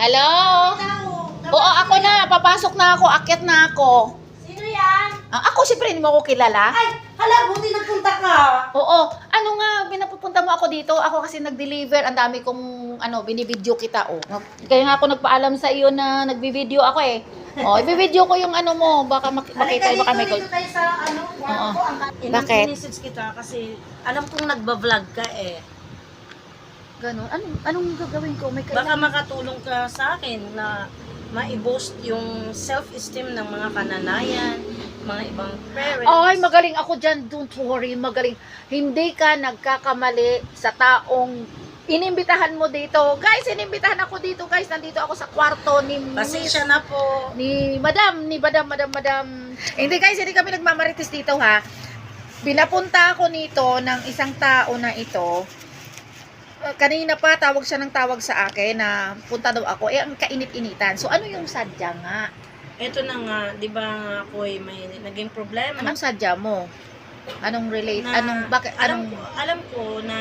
Hello? Oo, ako na. Papasok na ako. Akyat na ako. Sino yan? Ah, ako, siyempre, hindi mo ako kilala. Ay, hala, buti nagpunta ka. Oo. Ano nga, pinapupunta mo ako dito. Ako kasi nag-deliver. Ang dami kong, ano, binibideo kita, oh. Kaya nga ako nagpaalam sa iyo na nagbibideo ako, eh. Oh, ibibideo ko yung ano mo. Baka mak- makita, baka may dito tayo sa ano, kwarto. Oo. Ang Bakit? message kita kasi alam kong nagba-vlog ka eh. Ganon. Anong, anong gagawin ko? May Baka kailangan. makatulong ka sa akin na ma-boost yung self-esteem ng mga kananayan, mga ibang parents. Ay, magaling ako dyan. Don't worry, magaling. Hindi ka nagkakamali sa taong inimbitahan mo dito. Guys, inimbitahan ako dito, guys. Nandito ako sa kwarto ni Miss Pasensya na po. ni Madam, ni Madam, Madam, Madam. Hindi guys, hindi kami nagmamarites dito ha. Pinapunta ako nito ng isang tao na ito. Kanina pa tawag siya ng tawag sa akin na punta daw ako. Eh, ang kainit-initan. So, ano yung sadya nga? Ito na nga, di ba nga ako ay may naging problema. Anong sadya mo? Anong relate? na- anong, bakit, alam, anong, ko, alam ko na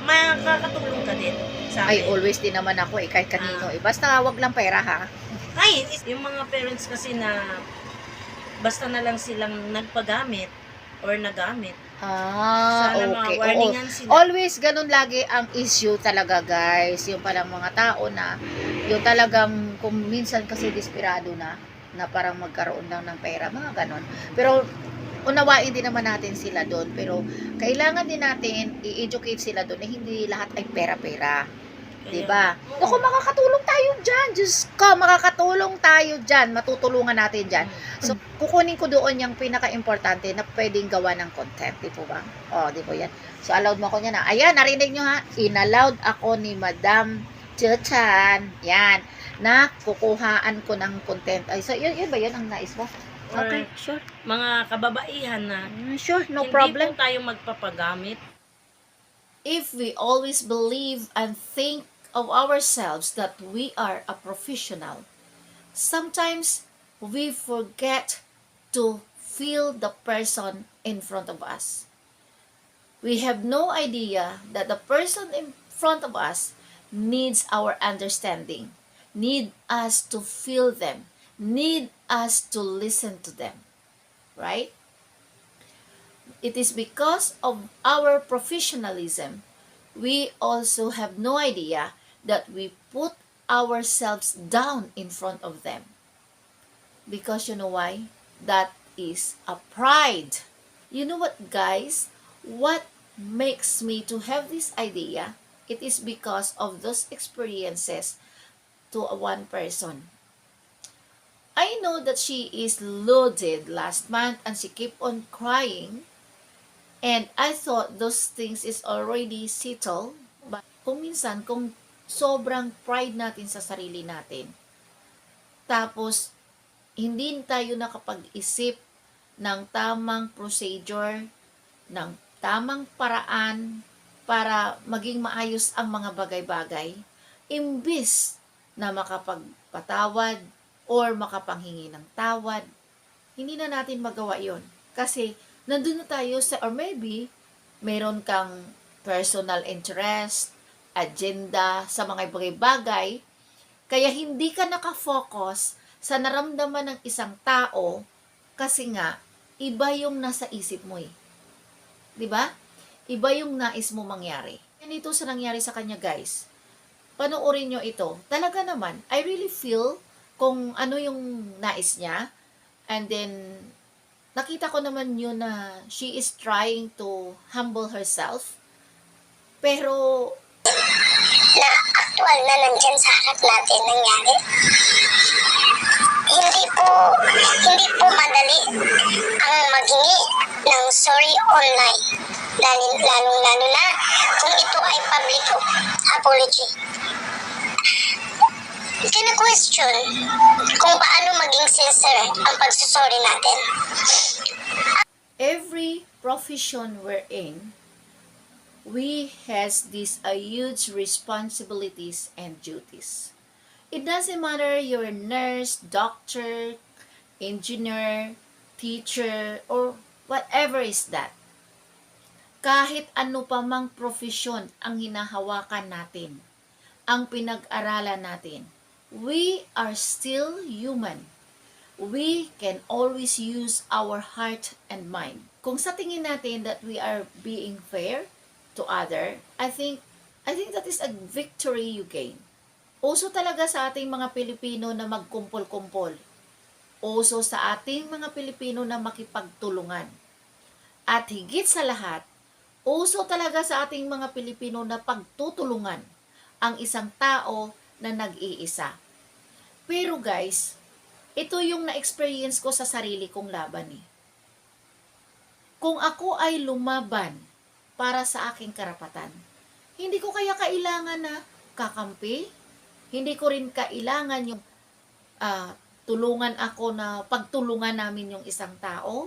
makakatulong ka din sa ay, akin. always din naman ako eh, kahit kanino Ah. eh. Basta wag lang pera ha. Ay, yung mga parents kasi na basta na lang silang nagpagamit or nagamit. Ah, Sana mga okay. Oo. warningan sila. Always ganun lagi ang issue talaga guys. Yung palang mga tao na yung talagang kung minsan kasi desperado na na parang magkaroon lang ng pera, mga ganon. Pero unawain din naman natin sila doon. Pero kailangan din natin i-educate sila doon na hindi lahat ay pera-pera. Diba? Oo. Naku, makakatulong tayo dyan. Diyos ko, makakatulong tayo dyan. Matutulungan natin dyan. So, kukunin ko doon yung pinaka-importante na pwedeng gawa ng content. Di po ba? O, di po yan. So, allowed mo ako niya na. Ayan, narinig nyo ha. Inallowed ako ni Madam Chachan. Yan. Na kukuhaan ko ng content. Ay, so, yun, yun ba yun ang nais mo? Or Okay, sure. Mga kababaihan na Mm, Sure, no hindi problem. po tayo magpapagamit. if we always believe and think of ourselves that we are a professional, sometimes we forget to feel the person in front of us. We have no idea that the person in front of us needs our understanding, need us to feel them, need us to listen to them. Right? It is because of our professionalism, we also have no idea that we put ourselves down in front of them. Because you know why? That is a pride. You know what, guys? What makes me to have this idea? It is because of those experiences to one person. I know that she is loaded last month and she kept on crying. And I thought those things is already settled. But kung minsan, kung sobrang pride natin sa sarili natin, tapos hindi tayo nakapag-isip ng tamang procedure, ng tamang paraan para maging maayos ang mga bagay-bagay, imbis na makapagpatawad or makapanghingi ng tawad, hindi na natin magawa yon Kasi nandun na tayo sa, or maybe, meron kang personal interest, agenda sa mga bagay-bagay, kaya hindi ka nakafocus sa naramdaman ng isang tao kasi nga, iba yung nasa isip mo eh. ba? Iba yung nais mo mangyari. Yan ito sa nangyari sa kanya, guys. Panoorin nyo ito. Talaga naman, I really feel kung ano yung nais niya. And then, nakita ko naman yun na she is trying to humble herself. Pero, na aktual na nandyan sa harap natin nangyari. Hindi po, hindi po madali ang maghingi ng sorry online. Lalong, lalong lalo na kung ito ay public apology. Kina-question kung paano maging sincere ang pagsusorry natin. every profession we're in, we has these uh, huge responsibilities and duties. It doesn't matter you're a nurse, doctor, engineer, teacher, or whatever is that. Kahit ano pa mang profesyon ang hinahawakan natin, ang pinag-aralan natin. We are still human. We can always use our heart and mind. Kung sa tingin natin that we are being fair to other, I think I think that is a victory you gain. Uso talaga sa ating mga Pilipino na magkumpol-kumpol. Uso sa ating mga Pilipino na makipagtulungan. At higit sa lahat, uso talaga sa ating mga Pilipino na pagtutulungan ang isang tao na nag-iisa. Pero guys, ito yung na-experience ko sa sarili kong laban eh. Kung ako ay lumaban para sa aking karapatan, hindi ko kaya kailangan na kakampi, hindi ko rin kailangan yung ah, tulungan ako na pagtulungan namin yung isang tao.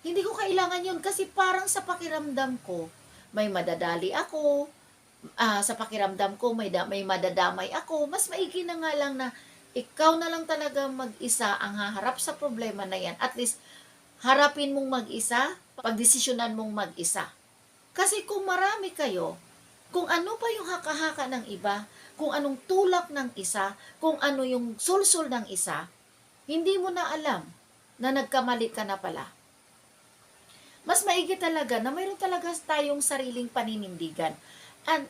Hindi ko kailangan yun kasi parang sa pakiramdam ko, may madadali ako, ah, sa pakiramdam ko may, da- may madadamay ako, mas maigi na nga lang na ikaw na lang talaga mag-isa ang haharap sa problema na yan. At least, harapin mong mag-isa, pagdesisyonan mong mag-isa. Kasi kung marami kayo, kung ano pa yung haka-haka ng iba, kung anong tulak ng isa, kung ano yung sulsul ng isa, hindi mo na alam na nagkamali ka na pala. Mas maigi talaga na mayroon talaga tayong sariling paninindigan. And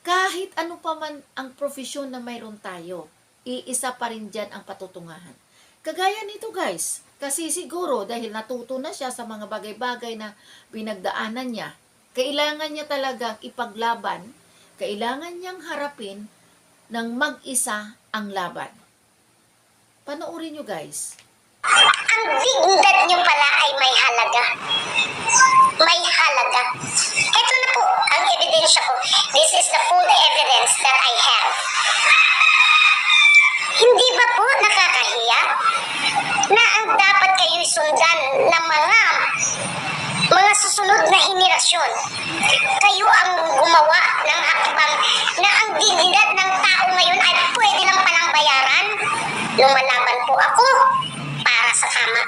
kahit ano pa man ang profesyon na mayroon tayo, iisa pa rin dyan ang patutungahan. Kagaya nito guys, kasi siguro dahil natuto na siya sa mga bagay-bagay na pinagdaanan niya, kailangan niya talagang ipaglaban, kailangan niyang harapin ng mag-isa ang laban. Panoorin nyo guys. Ang dignidad niyo pala ay may halaga. May halaga. Ito na po ang ebidensya ko. This is the full evidence that I have. Hindi ba po nakakahiya na ang dapat kayo'y sundan ng mga susunod na henerasyon. Kayo ang gumawa ng hakbang na ang dignidad ng tao ngayon ay pwede lang palang bayaran. Lumalaban po ako para sa tama.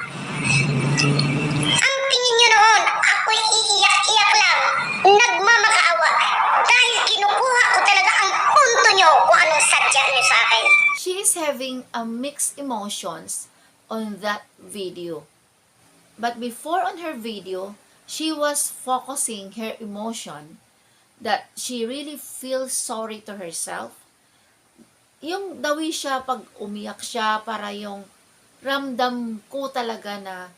Ang tingin nyo noon, ako'y iiyak-iyak lang, nagmamakaawa, dahil kinukuha ko talaga ang punto nyo kung anong sadya nyo sa akin. She is having a mixed emotions on that video. But before on her video, she was focusing her emotion that she really feels sorry to herself. Yung dawi siya pag umiyak siya para yung ramdam ko talaga na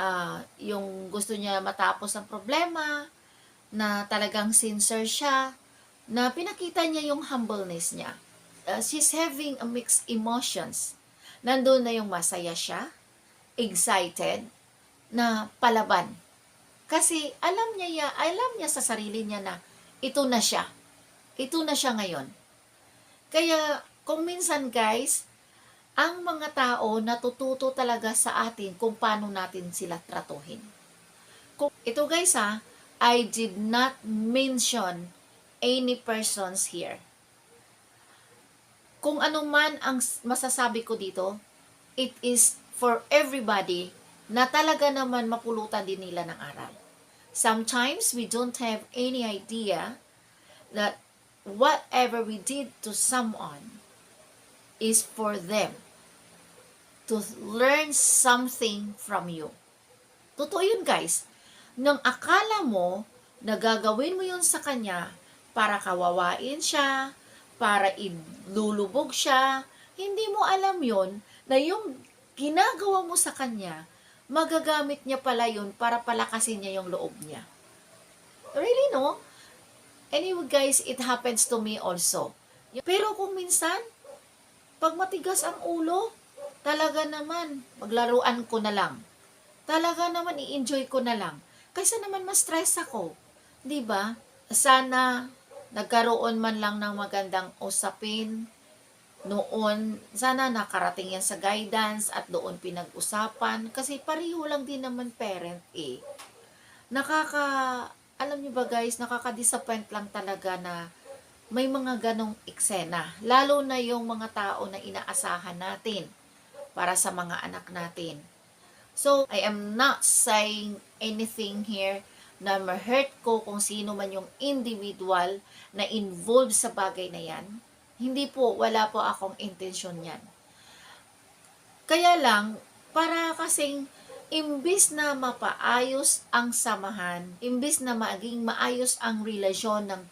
ah, yung gusto niya matapos ang problema, na talagang sincere siya, na pinakita niya yung humbleness niya. Uh, she's having a mixed emotions. Nandun na yung masaya siya, excited, na palaban. Kasi alam niya, ya, alam niya sa sarili niya na ito na siya. Ito na siya ngayon. Kaya kung minsan guys, ang mga tao natututo talaga sa atin kung paano natin sila tratuhin. Kung, ito guys ha, I did not mention any persons here. Kung ano man ang masasabi ko dito, it is for everybody na talaga naman mapulutan din nila ng aral. Sometimes we don't have any idea that whatever we did to someone is for them to learn something from you. Totoo yun guys. Nang akala mo na gagawin mo yun sa kanya para kawawain siya, para ilulubog siya, hindi mo alam yon na yung ginagawa mo sa kanya, magagamit niya pala yun para palakasin niya yung loob niya. Really, no? Anyway, guys, it happens to me also. Pero kung minsan, pag matigas ang ulo, talaga naman, maglaruan ko na lang. Talaga naman, i-enjoy ko na lang. Kaysa naman ma-stress ako. ba? Sana nagkaroon man lang ng magandang usapin noon. Sana nakarating yan sa guidance at doon pinag-usapan. Kasi pareho lang din naman parent eh. Nakaka, alam niyo ba guys, nakaka-disappoint lang talaga na may mga ganong eksena. Lalo na yung mga tao na inaasahan natin para sa mga anak natin. So, I am not saying anything here na ma-hurt ko kung sino man yung individual na involved sa bagay na yan. Hindi po, wala po akong intensyon yan. Kaya lang, para kasing imbis na mapaayos ang samahan, imbis na maging maayos ang relasyon ng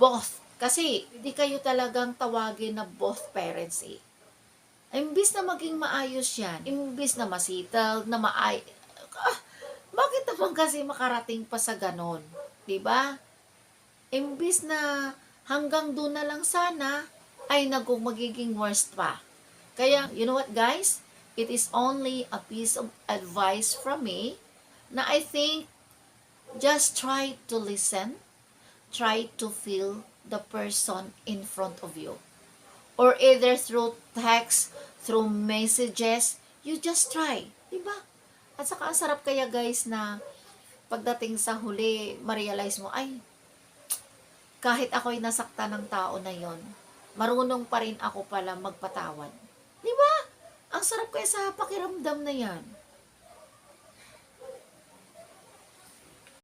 both, kasi hindi kayo talagang tawagin na both parents eh. Imbis na maging maayos yan, imbis na masital, na maay... Ah, bakit naman kasi makarating pa sa ganon? ba? Imbis na hanggang doon na lang sana, ay naging magiging worst pa. Kaya, you know what guys? It is only a piece of advice from me na I think just try to listen, try to feel the person in front of you. Or either through text, through messages, you just try. Diba? At saka ang sarap kaya guys na pagdating sa huli, ma-realize mo, ay, kahit ako'y nasakta ng tao na yon, marunong pa rin ako pala magpatawad. Di ba? Ang sarap kaya sa pakiramdam na yan.